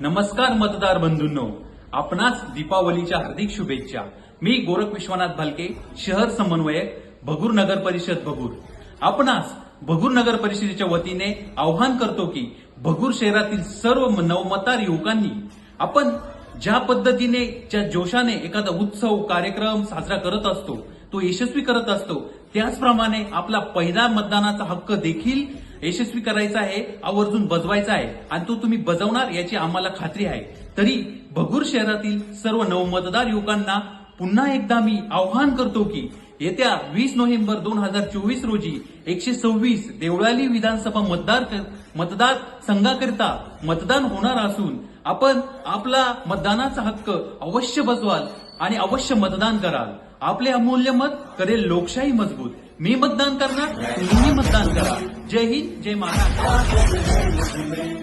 नमस्कार मतदार बंधूंनो. आपणास दीपावलीच्या हार्दिक शुभेच्छा. मी गोरख विश्वनाथ भालके शहर समन्वयक भगूर नगर परिषद भगूर. आपणास भगूर नगर परिषदेच्या वतीने आवाहन करतो की भगूर शहरातील सर्व नवमतार युवकांनी आपण ज्या पद्धतीने ज्या जोशाने एखादा उत्सव कार्यक्रम साजरा करत असतो तो यशस्वी करत असतो त्याचप्रमाणे आपला पहिला मतदानाचा हक्क देखील यशस्वी करायचा आहे आवर्जून बजवायचा आहे आणि तो तुम्ही बजवणार याची आम्हाला खात्री आहे. तरी भगूर शहरातील सर्व नवमतदार युवकांना पुन्हा एकदा मी आव्हान करतो की येत्या वीस नोव्हेंबर दोन हजार चोवीस रोजी एकशे सव्वीस देवळाली विधानसभा मतदार मतदार संघाकरिता मतदान होणार असून आपण आपला मतदानाचा हक्क अवश्य बजवाल आणि अवश्य मतदान कराल. आपले अमूल्य मत करेल लोकशाही मजबूत. मी मतदान करणार तुम्ही मतदान करा. जय हिंद जय महाराष्ट्र.